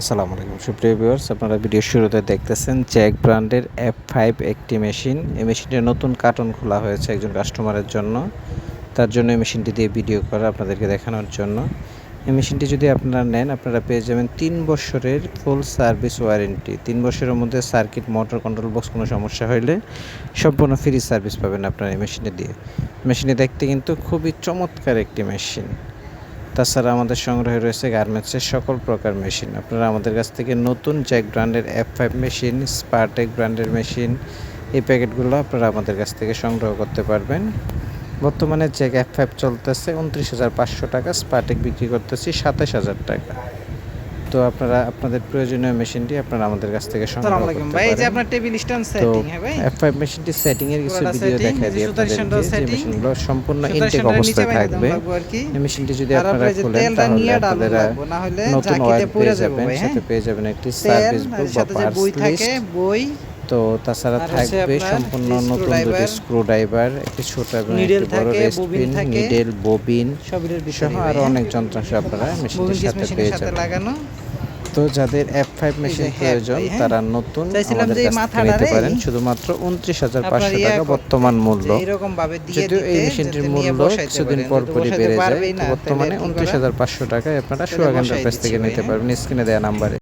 আসসালামু আলাইকুম। সুপ্রিয় ভিউয়ার্স, আপনারা ভিডিও শুরুতে দেখতেছেন জ্যাক ব্র্যান্ডের এফ ফাইভ একটি মেশিন। এই মেশিনটির নতুন কার্টন খোলা হয়েছে একজন কাস্টমারের জন্য। তার জন্য এই মেশিনটি দিয়ে ভিডিও করা আপনাদেরকে দেখানোর জন্য। এই মেশিনটি যদি আপনারা নেন, আপনারা পেয়ে যাবেন তিন বছরের ফুল সার্ভিস ওয়ারেন্টি তিন বছরের মধ্যে সার্কিট মোটর কন্ট্রোল বক্স কোনো সমস্যা হলে সম্পূর্ণ ফ্রি সার্ভিস পাবেন আপনারা এই মেশিনটি দিয়ে। মেশিনটি দেখতে কিন্তু খুবই চমৎকার একটি মেশিন। তাছাড়া আমাদের সংগ্রহে রয়েছে গার্মেন্টসের সকল প্রকার মেশিন। আপনারা আমাদের কাছ থেকে নতুন জ্যাক ব্র্যান্ডের এফ ফাইভ মেশিন স্পারটেক ব্র্যান্ডের মেশিন এই প্যাকেটগুলো আপনারা আমাদের কাছ থেকে সংগ্রহ করতে পারবেন। বর্তমানে জ্যাক এফ ফাইভ চলতেছে, উনত্রিশ হাজার পাঁচশো টাকা স্পারটেক বিক্রি করতেছি সাতাশ হাজার টাকা। তো আপনারা আপনাদের প্রয়োজনীয় মেশিনটি আপনারা আমাদের কাছ থেকে সংগ্রহ করতে আলাইকুম। ভাই এই যে আপনার টেবিল স্ট্যান্ড সেটিং হ্যাঁ ভাই? এফ ফাইভ মেশিনটি সেটিং এর কিছু ভিডিও এই দিই স্ট্যান্ডও যে মেশিনগুলো সম্পূর্ণ ইনটেক অবস্থায় থাকবে। এই মেশিনটি যদি আপনারা খোলেন তাহলে আপনারা না হলে জাকিতে পেয়ে যাবে ভাই হ্যাঁ? সাথে পেয়ে যাবেন একটি সার্ভিস বুক বা সাথে পার্টস বই থাকে বই। তো তাছাড়া থাকবে সম্পূর্ণ নতুন দুটি স্ক্রু ড্রাইভার একটি ছোট এবং একটি বড় রেস্ট পিন থাকে। নিডেল ববিন সহ আরও হ্যাঁ? অনেক যন্ত্রাংশ আপনারা মেশিনটির সাথে পেয়ে সাথে যাবেন। লাগানো। তো যাদের এফ ফাইভ মেশিন প্রয়োজন হ্যাঁ? তারা নতুন আমাদের কাছ থেকে নিতে পারেন। শুধুমাত্র উনত্রিশ হাজার পাঁচশো টাকা বর্তমান মূল্য। এরকম ভাবে দিয়ে যদিও এই মেশিনটির মূল্য কিছুদিন পর পরই বেড়ে যায়। বর্তমানে উনত্রিশ হাজার পাঁচশো টাকা আপনারা সুয়াগান্ডার কাছ থেকে নিতে ভাই, পারবেন স্ক্রিনে দেওয়া নাম্বারে।